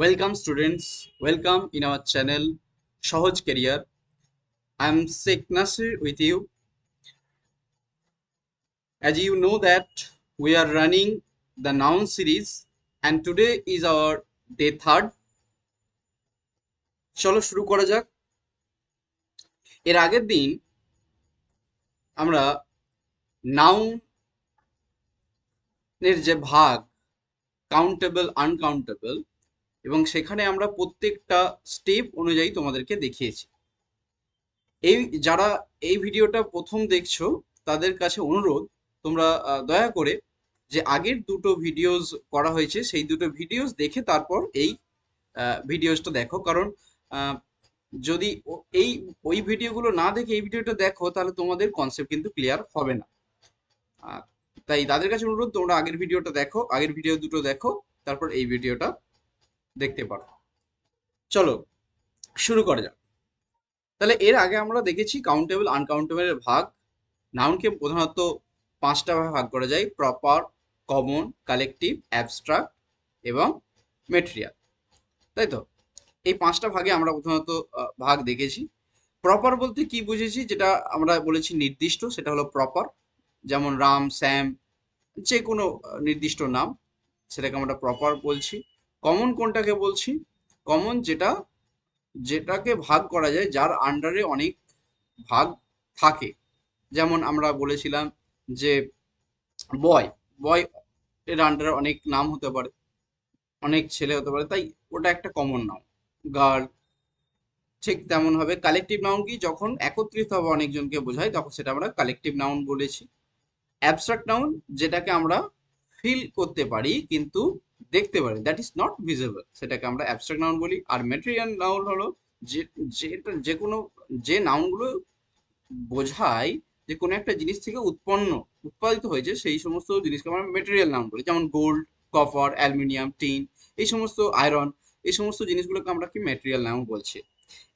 Welcome students welcome in our channel Sahaj career I am Sheikh Nasir with you as you know that we are running the noun series and today is our day third চলো শুরু করা যাক। এর আগের দিন আমরা noun এর যে ভাগ কাউন্টেবল আনকাউন্টেবল এবং সেখানে আমরা প্রত্যেকটা স্টেপ অনুযায়ী তোমাদেরকে দেখিয়েছি। এই যারা এই ভিডিওটা প্রথম দেখছ, তাদের কাছে অনুরোধ, তোমরা দয়া করে যে আগের দুটো ভিডিওস করা হয়েছে, সেই দুটো ভিডিওস দেখে তারপর এই ভিডিওসটা দেখো। কারণ যদি এই, ওই ভিডিওগুলো না দেখে এই ভিডিওটা দেখো, তাহলে তোমাদের কনসেপ্ট কিন্তু ক্লিয়ার হবে না। তাই তাদের কাছে অনুরোধ, তোমরা আগের ভিডিওটা দেখো, আগের ভিডিও দুটো দেখো, তারপর এই ভিডিওটা দেখতে পারো। চলো, শুরু করা যাক। তাহলে এর আগে আমরা দেখেছি কাউন্টেবল আনকাউন্টেবলের ভাগ। নাউনকে প্রধানত পাঁচটা ভাগে ভাগ করা যায় প্রপার কমন কালেকটিভ অ্যাবস্ট্রাক্ট এবং মেটেরিয়াল তাই তো? এই পাঁচটা ভাগে আমরা প্রধানত ভাগ দেখেছি। প্রপার বলতে কি বুঝেছি? যেটা আমরা বলেছি নির্দিষ্ট, সেটা হলো প্রপার যেমন রাম, শ্যাম যে কোনো নির্দিষ্ট নাম। সেটাকে আমরা প্রপার বলছি। কমন কোনটাকে বলছি? কমন যেটা, যেটাকে ভাগ করা যায়, যার আন্ডারে অনেক ভাগ থাকে। যেমন আমরা বলেছিলাম যে বয় বয় এর আন্ডারে অনেক নাম হতে পারে, অনেক ছেলে হতে পারে, তাই ওটা একটা কমন নাম গার্ল ঠিক তেমন হবে। কালেকটিভ নাউন কি? যখন একত্রিত হবে অনেকজনকে বোঝায়, তখন সেটা আমরা কালেকটিভ নাউন বলেছি। অ্যাবস্ট্রাক্ট নাউন যেটাকে আমরা ফিল করতে পারি, কিন্তু দেখতে পারি দ্যাট ইজ নট ভিজিবল সেটাকে আমরা অ্যাবস্ট্রাক্ট নাউন বলি। আর মেটেরিয়াল নাউন হলো যে যেটা যে কোনো, যে নাউনগুলো বোঝায় যে কোনো একটা জিনিস থেকে উৎপন্ন, উৎপাদিত হয়েছে, সেই সমস্ত জিনিসকে আমরা মেটেরিয়াল নাউন বলি। যেমন গোল্ড কপার অ্যালুমিনিয়াম টিন এই সমস্ত আয়রন এই সমস্ত জিনিসগুলোকে আমরা কি মেটেরিয়াল নাউন বলছি।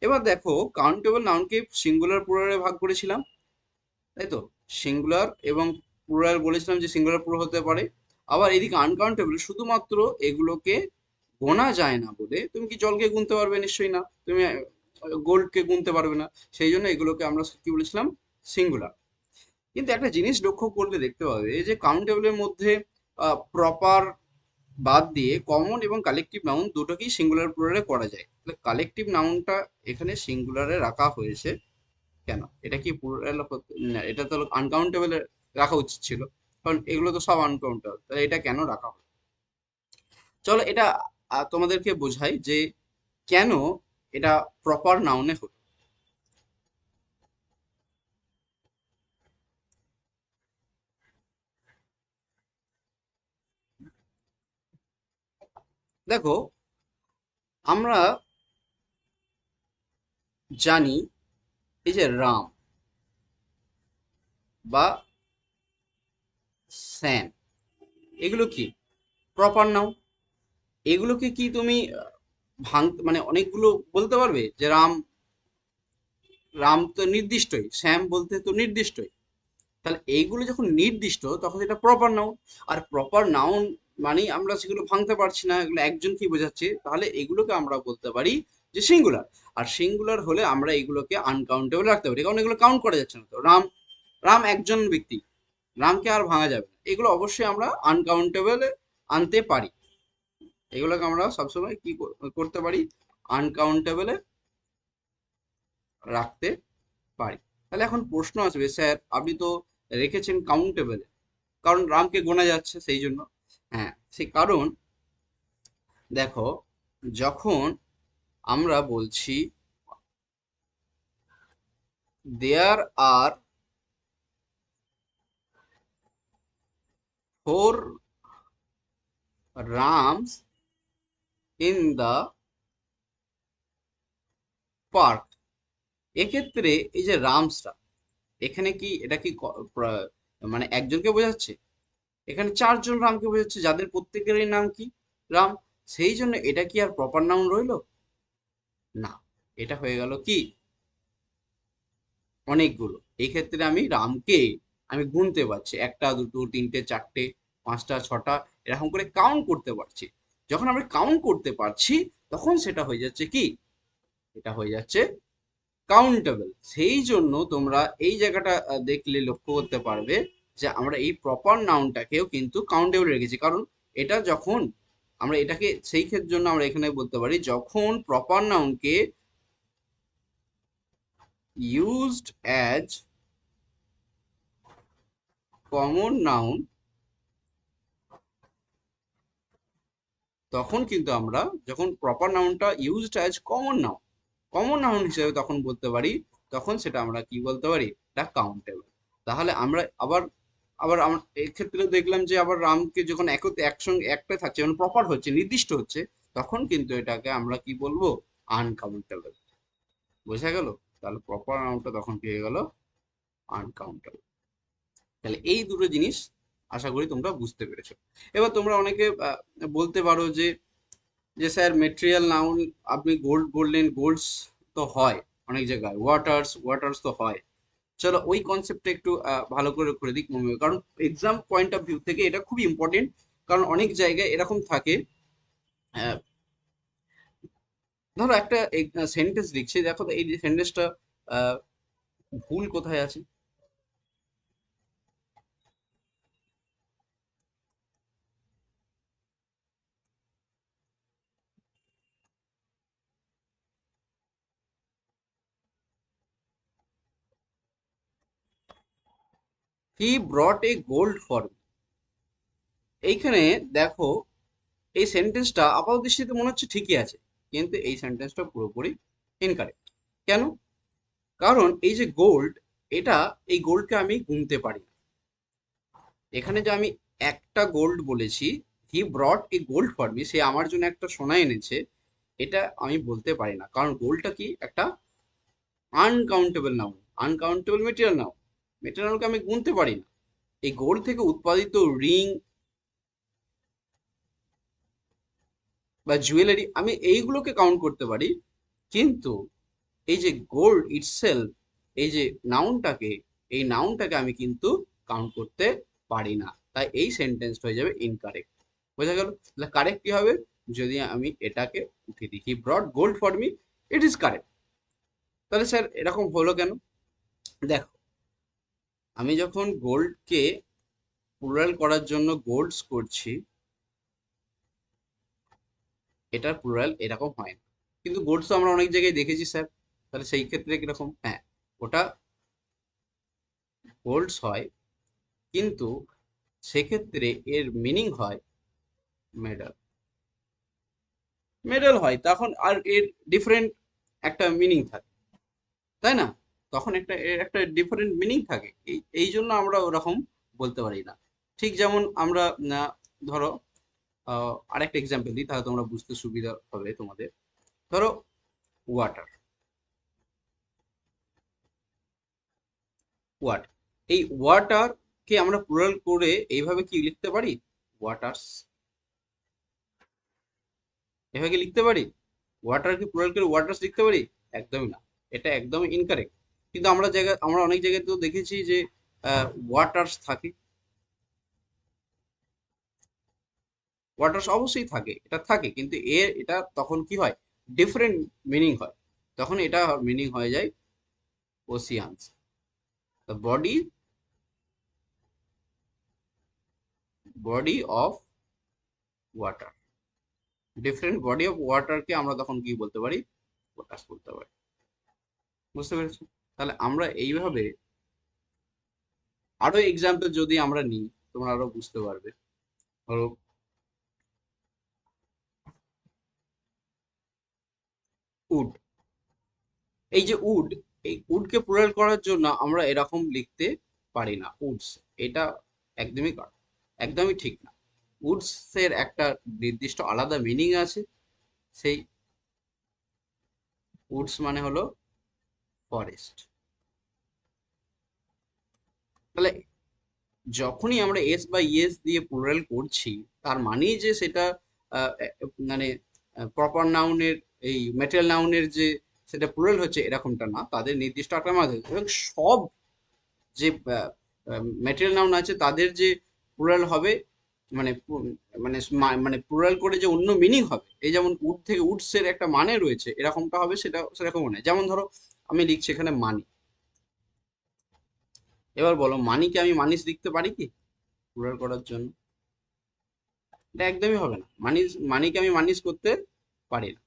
এবার দেখো কাউন্টেবল নাউনকে সিঙ্গুলার প্লুরালে ভাগ করেছিলাম, তাই তো? সিঙ্গুলার এবং প্লুরাল বলেছিলাম যে সিঙ্গুলার প্লুরাল হতে পারে। আবার এদিকে আনকাউন্টেবল শুধুমাত্র এগুলোকে গোনা যায় না বলে তুমি কি জলকে গুনতে পারবে? নিশ্চয়ই না। তুমি গোল্ডকে গুনতে পারবে না। সেই জন্য এগুলোকে আমরা কি বলেছিলাম? সিঙ্গুলার কিন্তু একটা জিনিস লক্ষ্য করলে দেখতে পাবে যে কাউন্টেবলের মধ্যে প্রপার বাদ দিয়ে কমন এবং কালেকটিভ নাউন দুটোকেই সিঙ্গুলার প্লুরালে করা যায়। তাহলে কালেকটিভ নাউনটা এখানে সিঙ্গুলারে রাখা হয়েছে কেন? এটা কি প্লুরাল এটা তো আনকাউন্টেবলে রাখা উচিত ছিল। কারণ এগুলো তো সব আনকাউন্টার তাহলে এটা কেন রাখা হয় চলো এটা তোমাদেরকে বোঝাই যে কেন এটা প্রপার নাউনে হলো। দেখো, আমরা জানি এই যে রাম বা স্যাম এগুলো কি? প্রপার নাউন এগুলোকে কি তুমি ভাঙ মানে অনেকগুলো বলতে পারবে? যে রাম রাম তো নির্দিষ্টই, শ্যাম বলতে তো নির্দিষ্টই। তাহলে এইগুলো যখন নির্দিষ্ট, তখন এটা প্রপার নাউন আর প্রপার নাউন মানে আমরা সেগুলো ভাঙতে পারছি না, এগুলো একজন কি বোঝাচ্ছে। তাহলে এগুলোকে আমরা বলতে পারি যে সিঙ্গুলার আর সিঙ্গুলার হলে আমরা এগুলোকে আনকাউন্টেবল রাখতে পারি। কারণ এগুলো কাউন্ট করা যাচ্ছে না তো। রাম রাম একজন ব্যক্তি। রামকে আর ভাঙা যাবে এগুলো অবশ্যই আমরা আনকাউন্টেবলে আনতে পারি। এগুলোকে আমরা সবসময় কি করতে পারি? আনকাউন্টেবলে রাখতে পারি। তাহলে এখন প্রশ্ন আসবে, স্যার, আপনি তো রেখেছেন কাউন্টেবলে কারণ রামকে গোনা যাচ্ছে সেই জন্য। হ্যাঁ সেই কারণ, দেখো, যখন আমরা বলছি there are four rams in the park এক্ষেত্রে এই যে রামসটা এখানে কি এটা কি মানে একজনকে বোঝাচ্ছে? এখানে চারজন রামকে বোঝাচ্ছে, যাদের প্রত্যেকেরই নাম কি? রাম। সেই জন্য এটা কি আর প্রপার নাউন রইল? না, এটা হয়ে গেল কি? অনেকগুলো। এই ক্ষেত্রে আমি রামকে আমি গুনতে পারছি। একটা, দুটো, তিনটে, চারটে, পাঁচটা, ছটা, এরকম করে কাউন্ট করতে পারছি। যখন আমরা কাউন্ট করতে পারছি, তখন সেটা হয়ে যাচ্ছে কি? এটা হয়ে যাচ্ছে কাউন্টেবল সেই জন্য তোমরা এই জায়গাটা দেখলে লক্ষ্য করতে পারবে যে আমরা এই প্রপার নাউনটাকেও কিন্তু কাউন্টেবল রেখেছি। কারণ এটা যখন আমরা এটাকে সেই ক্ষেত্রের জন্য আমরা এখানে বলতে পারি, যখন প্রপার নাউনকে ইউজড অ্যাজ কমন নাউন, তখন কিন্তু আমরা যখন proper নাউনটা used as common noun common noun হিসেবে তখন বলতে পারি, তখন সেটা আমরা কি বলতে পারি? এটা কাউন্টেবল তাহলে আমরা আবার আবার আমরা এক্ষেত্রে দেখলাম যে আবার রামকে যখন একতে, একসঙ্গে, একটা থাকছে মানে প্রপার হচ্ছে, নির্দিষ্ট হচ্ছে, তখন কিন্তু এটাকে আমরা কি বলব? আনকাউন্টেবল বোঝা গেল? তাহলে প্রপার নাউনটা তখন কি হয়ে গেল আনকাউন্টেবল তাহলে এই দুটো জিনিস আশা করি তোমরা বুঝতে পেরেছ। এবার তোমরা অনেকে বলতে পারো যে যে স্যার মেটেরিয়াল নাউন আপনি গোল্ড বললেন গোল্ডস তো হয় অনেক জায়গায় ওয়াটার্স ওয়াটার্স তো হয়। চলো ওই কনসেপ্টটা একটু ভালো করে করে দিক মনে হয়। কারণ এক্সাম পয়েন্ট অফ ভিউ থেকে এটা খুব ইম্পর্টেন্ট কারণ অনেক জায়গায় এরকম থাকে ধরো একটা সেন্টেন্স লিখছে, দেখো এই সেন্টেন্সটা ভুল কোথায় আছে? হি ব্রট এ গোল্ড ফর এইখানে দেখো, এই সেন্টেন্সটা আপাত দৃষ্টিতে মনে হচ্ছে ঠিকই আছে, কিন্তু এই সেন্টেন্সটা পুরোপুরি ইনকারেক্ট কেন? কারণ এই যে গোল্ড এটা এই গোল্ডকে আমি গুনতে পারি এখানে যে আমি একটা গোল্ড বলেছি he brought a gold for me সে আমার জন্য একটা সোনা এনেছে, এটা আমি বলতে পারি না। কারণ গোল্ডটা কি? একটা uncountable noun uncountable material noun মেটেরিয়ালকে আমি গুনতে পারি না। এই গোল থেকে উৎপাদিত রিং বা জুয়েলারি আমি এইগুলোকে কাউন্ট করতে পারি, কিন্তু এই যে গোল্ড ইটসেলফ এই যে নাউনটাকে এই নাউনটাকে আমি কিন্তু কাউন্ট করতে পারি না। তাই এই সেন্টেন্সটা হয়ে যাবে ইনকারেক্ট বোঝা গেল? তাহলে কারেক্ট কি হবে? যদি আমি এটাকে উঠিয়ে দিই he brought gold for me it is correct তাহলে স্যার এরকম হলো কেন? দেখো আমি যখন গোল্ডকে প্লুরাল করার জন্য গোল্ডস করছি, এটার প্লুরাল এরকম হয় না। কিন্তু গোল্ডস তো আমরা অনেক জায়গায় দেখেছি স্যার তাহলে সেই ক্ষেত্রে কীরকম? হ্যাঁ ওটা গোল্ডস হয়, কিন্তু সেক্ষেত্রে এর মিনিং হয় মেডাল মেডাল হয়, তখন আর এর ডিফারেন্ট একটা মিনিং থাকে, তাই না? তখন একটা, এর একটা ডিফারেন্ট মিনিং থাকে। এই জন্য আমরা ওরকম বলতে পারি না। ঠিক যেমন আমরা ধরো আরেকটা এক্সাম্পল দিই, তাহলে তোমরা বুঝতে সুবিধা হবে তোমাদের। ধরো ওয়াটার ওয়াটার এই ওয়াটারকে আমরা প্লুরাল করে এইভাবে কি লিখতে পারি? ওয়াটার্স এভাবে কি লিখতে পারি? ওয়াটারকে প্লুরাল করে ওয়াটার্স লিখতে পারি? একদমই না। এটা একদমই ইনকারেক্ট কিন্তু আমরা জায়গা, আমরা অনেক জায়গায় তো দেখেছি যে ওয়াটার্স থাকে। ওয়াটার্স অবশ্যই থাকে, এটা থাকে, কিন্তু এর, এটা তখন কি হয়? ডিফারেন্ট মিনিং হয়। তখন এটা মিনিং হয়ে যায় oceans body body of water different body of ওয়াটারকে আমরা তখন কি বলতে পারি? ওয়াটার্স বলতে পারি। বুঝতে পেরেছ তাহলে আমরা এইভাবে আরও এক্সাম্পল যদি আমরা নিই, তোমরা আরও বুঝতে পারবে। ধরো, উড। এই যে উড, এই উডকে প্লুরাল করার জন্য আমরা এরকম লিখতে পারি না। উডস, এটা একদমই একদমই ঠিক না। উডস এর একটা নির্দিষ্ট আলাদা মিনিং আছে। সেই উডস মানে হলো ফরেস্ট। তাহলে যখনই আমরা এস বা ইএস দিয়ে প্লুরাল করছি, তার মানেই যে সেটা মানে প্রপার নাউনের এই ম্যাটেরিয়াল নাউনের যে সেটা প্লুরাল হচ্ছে এরকমটা না। তাদের নির্দিষ্ট একটা মাধ্যমে। এবং সব যে ম্যাটেরিয়াল নাউন আছে, তাদের যে প্লুরাল হবে মানে মানে মানে প্লুরাল করে যে অন্য মিনিং হবে, এই যেমন উড থেকে উডসের একটা মানে রয়েছে, এরকমটা হবে সেটা সেরকমও নয়। যেমন ধরো আমি লিখছি এখানে মানি। এবার বলো, মানিকে আমি মানিস লিখতে পারি কি? প্লুরাল করার জন্য। এটা একদমই হবে না। মানিস, মানিকে আমি মানিস করতে পারি না।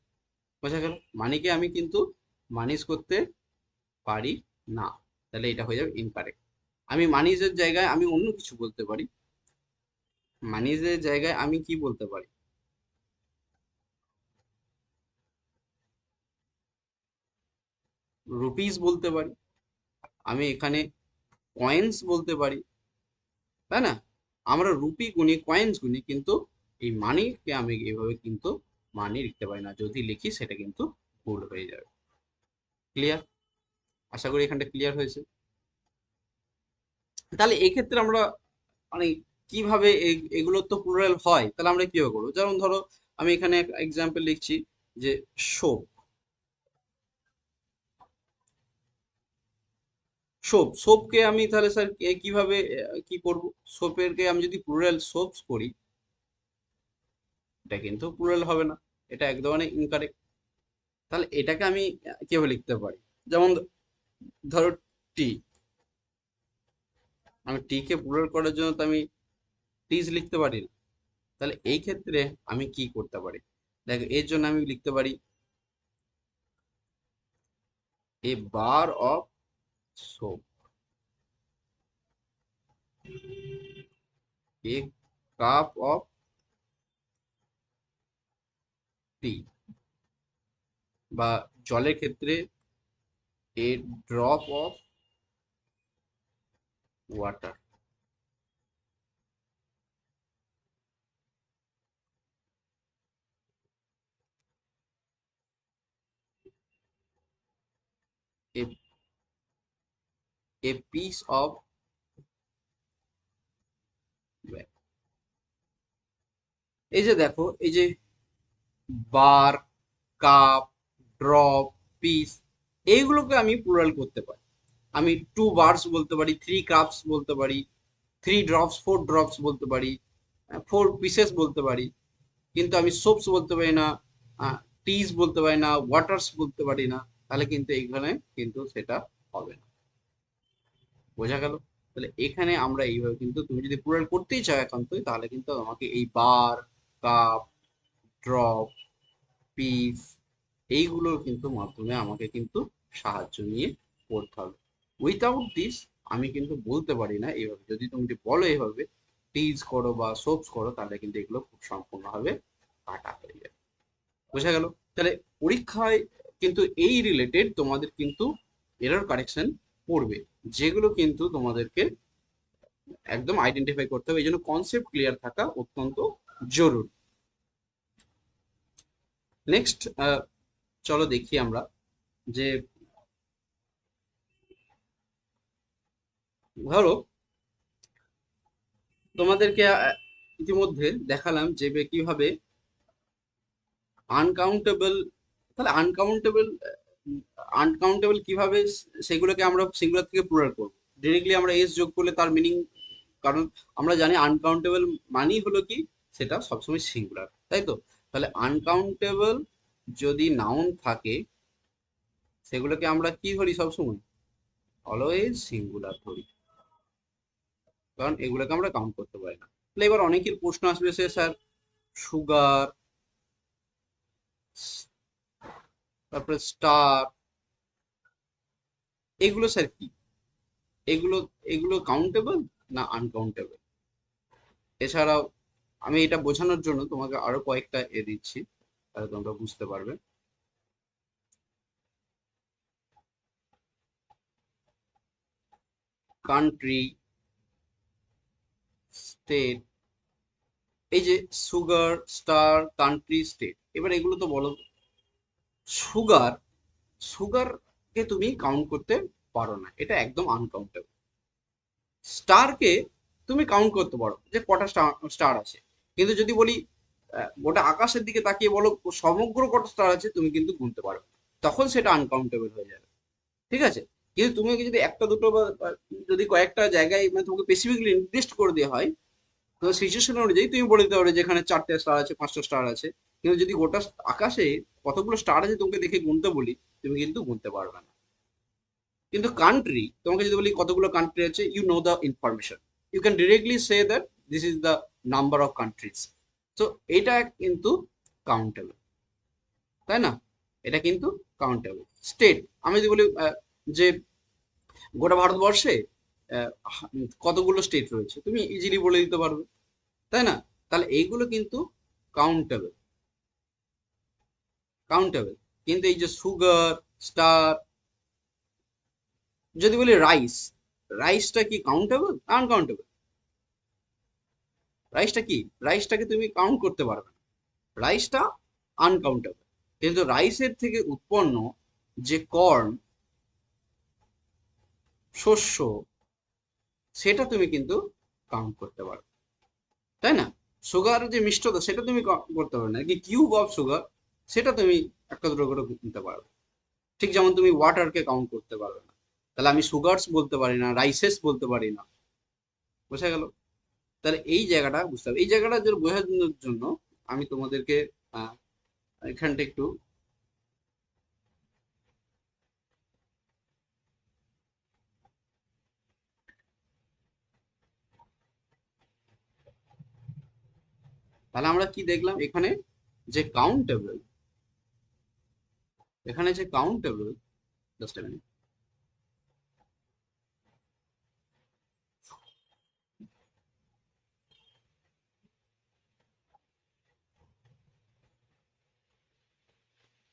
বোঝা গেল? মানিকে আমি কিন্তু মানিস করতে পারি না। তাহলে এটা হয়ে যাবে ইনকারেক্ট আমি মানিজের জায়গায় আমি অন্য কিছু বলতে পারি। মানিজের জায়গায় আমি কি বলতে পারি? রুপিস বলতে পারি। আমি এখানে কয়েন্স বলতে পারি। তাই না? আমরা রুপি গুনি কয়েন্স গুনি কিন্তু এই মানিকে আমি এইভাবে কিন্তু মানি লিখতে পারি না। যদি লিখি সেটা কিন্তু ভুল হয়ে যাবে। ক্লিয়ার আশা করি এখানটা ক্লিয়ার হয়েছে। তাহলে এক্ষেত্রে আমরা মানে কীভাবে এগুলো তো প্লুরাল হয়, তাহলে আমরা কীভাবে করব? যেমন ধরো, আমি এখানে এক্সাম্পল লিখছি যে সোপ সোপ সোপকে আমি তাহলে স্যার কীভাবে কি করব? সোপের কে আমি যদি প্লুরাল সোপস করি, এটা কিন্তু প্লুরাল হবে না, এটা একদম মানে ইনকারেক্ট তাহলে এটাকে আমি কীভাবে লিখতে পারি। যেমন ধরো টি আমি টি কে প্লুরাল করার জন্য তো আমি টিজ লিখতে পারি না। তাহলে এই ক্ষেত্রে আমি কি করতে পারি? দেখো, এর জন্য আমি লিখতে পারি a bar of soap a cup of tea বা জলের ক্ষেত্রে a drop of water a a piece of এই যে দেখো, এই যে বার কাপ ড্রপ পিস এইগুলোকে আমি প্লুরাল করতে পারি। আমি টু বার্স বলতে পারি থ্রি কাপস বলতে পারি থ্রি ড্রপস ফোর ড্রপস বলতে পারি ফোর পিসেস বলতে পারি। কিন্তু আমি সোপস বলতে পারি না টিস বলতে পারি না ওয়াটার্স বলতে পারি না, তাহলে কিন্তু এইখানে কিন্তু সেটা হবে না। বোঝা গেল? তাহলে এখানে আমরা এইভাবে কিন্তু তুমি যদি প্লুরাল করতেই চাও একান্তই, তাহলে কিন্তু আমাকে এই বার কাপ ড্রপ পিস এইগুলোর কিন্তু মাধ্যমে আমাকে কিন্তু সাহায্য নিয়ে পড়তে হবে। উইথাউট দিস আমি কিন্তু বলতে পারি না এইভাবে। যদি তুমি বলো এইভাবে টিজ করো বা সোপস করো, তাহলে কিন্তু এগুলো খুব সম্পূর্ণভাবে কাটা হয়ে যাবে। বোঝা গেল? তাহলে পরীক্ষায় কিন্তু এই রিলেটেড তোমাদের কিন্তু এরর কারেকশন পড়বে। যেগুলো কিন্তু তোমাদেরকে একদম আইডেন্টিফাই করতে হবে। এই জন্য কনসেপ্ট ক্লিয়ার থাকা অত্যন্ত জরুরি। নেক্সট চলো দেখি আমরা যে ধরো, তোমাদেরকে ইতিমধ্যে দেখালাম যে কীভাবে আনকাউন্টেবল তাহলে আনকাউন্টেবল আনকাউন্টেবল কীভাবে সেগুলোকে আমরা সিঙ্গুলার থেকে প্লুরাল করব। ডিরেক্টলি আমরা এস যোগ করলে তার মিনিং কারণ আমরা জানি আনকাউন্টেবল মানেই হলো কি, সেটা সবসময় সিঙ্গুলার তাই তো? তাহলে আনকাউন্টেবল যদি নাউন থাকে, সেগুলোকে আমরা কি ধরি সবসময়? অলওয়েজ সিঙ্গুলার ধরি। কারণ এগুলোকে আমরা কাউন্ট করতে পারি না। তাহলে এবার অনেকের প্রশ্ন আসবে, সে স্যার সুগার তারপরে স্টার এগুলো স্যার কি? এগুলো এগুলো কাউন্টেবল না আনকাউন্টেবল এছাড়াও আমি এটা বোঝানোর জন্য তোমাকে আরও কয়েকটা এ দিচ্ছি, তাহলে তোমরা বুঝতে পারবে। কান্ট্রি স্টেট এই যে সুগার স্টার কান্ট্রি স্টেট এবার এগুলো তো বলো সুগার সুগারকে তুমি কাউন্ট করতে পারো না। এটা একদম আনকাউন্টেবল স্টারকে তুমি কাউন্ট করতে পারো যে কটা স্টার আছে। কিন্তু যদি বলি গোটা আকাশের দিকে তাকিয়ে বলো, সমগ্র কটা স্টার আছে, তুমি কিন্তু গুনতে পারো তখন সেটা আনকাউন্টেবল হয়ে যাবে। ঠিক আছে? কিন্তু তুমি যদি একটা, দুটো বা যদি কয়েকটা জায়গায় মানে তোমাকে স্পেসিফিকলি নির্দিষ্ট করে দেওয়া হয়, তো সিচুয়েশন অনুযায়ী তুমি বলে দিতে পারো যে এখানে চারটে স্টার আছে, পাঁচটা স্টার আছে। কিন্তু যদি গোটা আকাশে কতগুলো স্টার আছে তোমাকে দেখে গুনতে বলি, তুমি কিন্তু গুনতে পারবে না। কিন্তু কান্ট্রি তোমাকে যদি বলি কতগুলো কান্ট্রি আছে you know the information you can directly say that this is the number of countries তো এটা কিন্তু কাউন্টেবল তাই না? এটা কিন্তু কাউন্টেবল স্টেট আমি যদি বলি যে গোটা ভারতবর্ষে কতগুলো স্টেট রয়েছে, তুমি ইজিলি বলে দিতে পারবে। তাই না? তাহলে এইগুলো কিন্তু কাউন্টেবল কাউন্টেবল কিন্তু এই যে সুগার স্টার যদি বলি রাইস রাইসটা কি কাউন্টেবল আনকাউন্টেবল রাইসটা কি? রাইসটাকে তুমি কাউন্ট করতে পারবে না। রাইসটা আনকাউন্টেবল কিন্তু রাইসের থেকে উৎপন্ন যে কর্ন শস্য, সেটা তুমি কিন্তু কাউন্ট করতে পারবে। তাই না? সুগার যে মিষ্টতা, সেটা তুমি করতে পারবে না। কি কিউব অফ সুগার সেটা তুমি একটা দুটো করে নিতে পারবে ঠিক যেমন তুমি ওয়াটারকে কাউন্ট করতে পারবে না। তাহলে আমি সুগারস বলতে পারি না রাইসেস বলতে পারি না। বোঝা গেল? তাহলে এই জায়গাটা বুঝতে হবে। এই জায়গাটা যে বোঝানোর জন্য আমি তোমাদেরকে এখানটা একটু তাহলে আমরা কি দেখলাম? এখানে যে কাউন্টেবল এখানে যে কাউন্টেবল জাস্ট মিনিট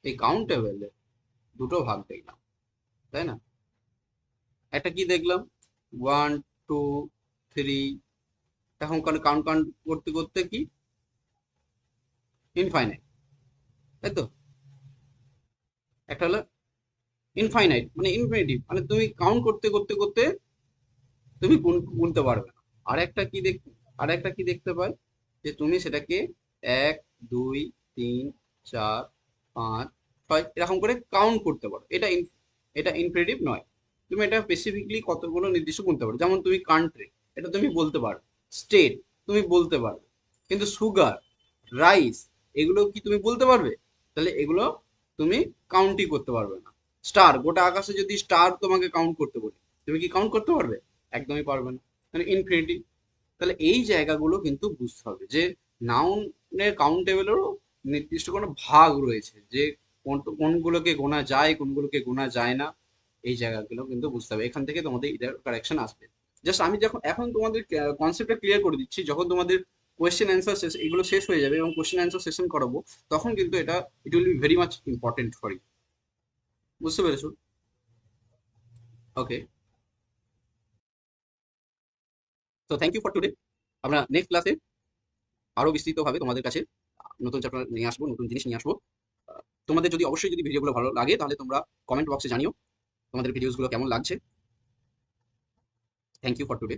এই কাউন্টেবলে দুটো ভাগ দেখলাম, তাই না? একটা কি দেখলাম? ওয়ান টু থ্রি এখন কাউন্ট কাউন্ট করতে করতে কি? ইনফাইনাইট তাই তো? একটা হলো ইনফাইনাইট মানে ইনফিনিটিভ মানে তুমি কাউন্ট করতে করতে করতে তুমি গুন- গুনতে পারবে না। আর একটা কি দেখ, আর একটা কি দেখতে পাই? যে তুমি সেটাকে এক, দুই, তিন, চার, পাঁচ, ছয়, এরকম করে কাউন্ট করতে পারো। এটা এটা ইনফিনিটিভ নয়। তুমি এটা স্পেসিফিকলি কতগুলো নির্দিষ্ট গুনতে পারো। যেমন তুমি কান্ট্রি এটা তুমি বলতে পারো। স্টেট তুমি বলতে পারবে। কিন্তু সুগার রাইস এগুলো কি তুমি বলতে পারবে? তাহলে এগুলো তুমি কাউন্টই করতে পারবে না। স্টার গোটা আকাশে যদি স্টার তোমাকে কাউন্ট করতে বলি, তুমি কি কাউন্ট করতে পারবে? একদমই পারবে না। মানে ইনফিনিটি তাহলে এই জায়গাগুলো কিন্তু বুঝতে হবে যে নাউনের কাউন্টেবলেরও নির্দিষ্ট কোনো ভাগ রয়েছে, যে কোন, কোনগুলোকে গোনা যায়, কোনগুলোকে গোনা যায় না, এই জায়গাগুলো কিন্তু বুঝতে হবে। এখান থেকে তোমাদের ইদার কারেকশন আসবে। জাস্ট আমি যখন, এখন তোমাদের কনসেপ্টটা ক্লিয়ার করে দিচ্ছি, যখন তোমাদের কোয়েশ্চেন অ্যান্সার শেষ এগুলো শেষ হয়ে যাবে এবং কোয়েশ্চেন অ্যান্সার সেশন করাবো, তখন কিন্তু এটা it will be very much important for you বুঝতে পেরেছ? ওকে তো থ্যাংক ইউ ফর টুডে আমরা নেক্সট ক্লাসে আরও বিস্তৃতভাবে তোমাদের কাছে নতুন চ্যাপ্টার নিয়ে আসব, নতুন জিনিস নিয়ে আসব। তোমাদের যদি অবশ্যই যদি ভিডিওগুলো ভালো লাগে, তাহলে তোমরা কমেন্ট বক্সে জানিও তোমাদের ভিডিওসগুলো কেমন লাগছে। Thank you for today